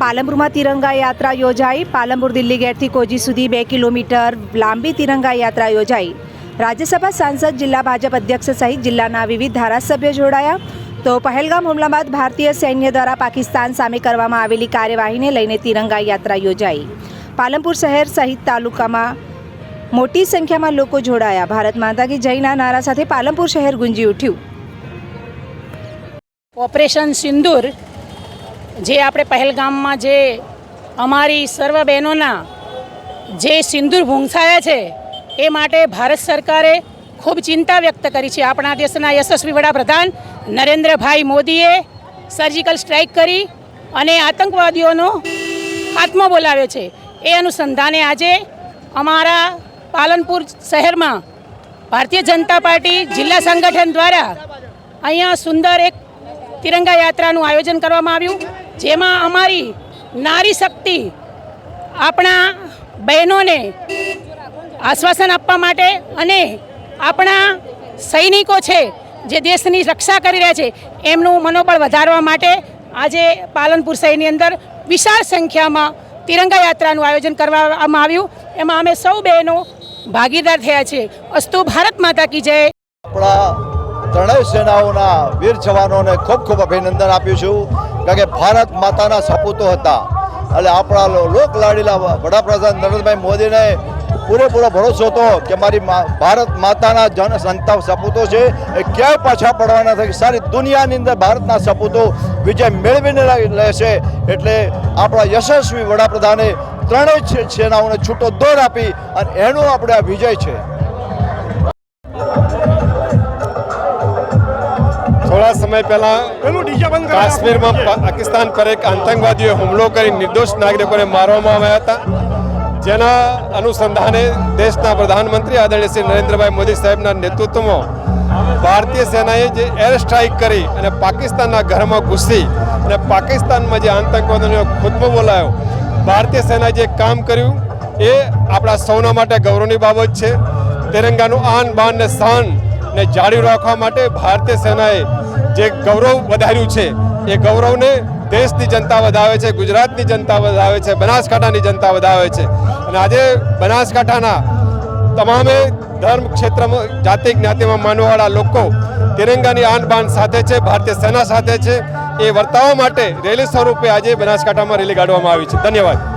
પાલનપુરમાં તિરંગા યાત્રા યોજાઈ. પાલનપુર દિલ્હી ગેટથી કોજી સુધી બે કિલોમીટર લાંબી તિરંગા યાત્રા યોજાઈ. રાજ્યસભા સાંસદ, જિલ્લા ભાજપ અધ્યક્ષ સહિત જિલ્લાના વિવિધ ધારાસભ્યો જોડાયા. તો પહેલગામ હુમલા બાદ ભારતીય સૈન્ય દ્વારા પાકિસ્તાન સામે કરવામાં આવેલી કાર્યવાહીને લઈને તિરંગા યાત્રા યોજાઈ. પાલનપુર શહેર સહિત તાલુકામાં મોટી સંખ્યામાં લોકો જોડાયા. ભારત માતા કી જયના નારા સાથે પાલનપુર શહેર ગુંજી ઉઠ્યું. ઓપરેશન સિંદૂર જે આપણે પહેલગામમાં જે અમારી સર્વ બહેનોના જે સિંદૂર ભૂંસાયા છે, એ માટે ભારત સરકારે ખૂબ ચિંતા વ્યક્ત કરી છે. આપણા દેશના યશસ્વી વડાપ્રધાન નરેન્દ્રભાઈ મોદીએ સર્જિકલ સ્ટ્રાઇક કરી અને આતંકવાદીઓનો ખાત્મો બોલાવ્યો છે. એ અનુસંધાને આજે અમારા પાલનપુર શહેરમાં ભારતીય જનતા પાર્ટી જિલ્લા સંગઠન દ્વારા અહીંયા સુંદર એક તિરંગા યાત્રાનું આયોજન કરવામાં આવ્યું. જેમાં અમારી નારી શક્તિ આપણા બહેનોને આશ્વાસન આપવા માટે અને આપણા સૈનિકો છે જે દેશની રક્ષા કરી રહ્યા છે, એમનું મનોબળ વધારવા માટે આજે પાલનપુર શહેરની અંદર વિશાળ સંખ્યામાં તિરંગા યાત્રાનું આયોજન કરવામાં આવ્યું. એમાં અમે સૌ બહેનો ભાગીદાર થયા છે. અસ્તુ ભારત માતા કી જય. આપણા ત્રણેય સેનાઓના વીર જવાનોને ખૂબ ખૂબ અભિનંદન આપ્યું છું. કારણ કે ભારત માતાના સપૂતો હતા. એટલે આપણા લોક લાડીલા વડાપ્રધાન નરેન્દ્રભાઈ મોદીને પૂરેપૂરો ભરોસો હતો કે મારી ભારત માતાના જન સંતાપ સપૂતો છે. એ ક્યાંય પાછા પડવાના નથી સારી દુનિયાની અંદર ભારતના સપૂતો વિજય મેળવીને લેશે. એટલે આપણા યશસ્વી વડાપ્રધાને ત્રણેય સેનાઓને છૂટો દોર આપી અને એનો આપણે આ વિજય છે. થોડા સમય પહેલા કાશ્મીરમાં પાકિસ્તાન પર એક આતંકવાદીઓએ હુમલો કરી નિર્દોષ નાગરિકોને મારવામાં આવ્યા હતા. જેના અનુસંધાને દેશના પ્રધાનમંત્રી આદરણીય શ્રી નરેન્દ્રભાઈ મોદી સાહેબના નેતૃત્વમાં ભારતીય સેનાએ જે એર સ્ટ્રાઇક કરી અને પાકિસ્તાનના ઘરમાં ઘૂસી અને પાકિસ્તાનમાં જે આતંકવાદીઓને ખુદમાં બોલાયો ભારતીય સેનાએ જે કામ કર્યું એ આપણા સૌના માટે ગૌરવની બાબત છે. તિરંગાનું આન બાન ને શાન ને જાળવી રાખવા માટે ભારતીય સેનાએ જે ગૌરવ વધાર્યું છે, એ ગૌરવને દેશની જનતા વધાવે છે, ગુજરાતની જનતા વધાવે છે, બનાસકાંઠાની જનતા વધાવે છે. અને આજે બનાસકાંઠાના તમામે ધર્મ ક્ષેત્રમાં, જાતિ જ્ઞાતિમાં માનવાવાળા લોકો તિરંગાની આન બાન સાથે છે, ભારતીય સેના સાથે છે, એ વર્તાવવા માટે રેલી સ્વરૂપે આજે બનાસકાંઠામાં રેલી કાઢવામાં આવી છે. ધન્યવાદ.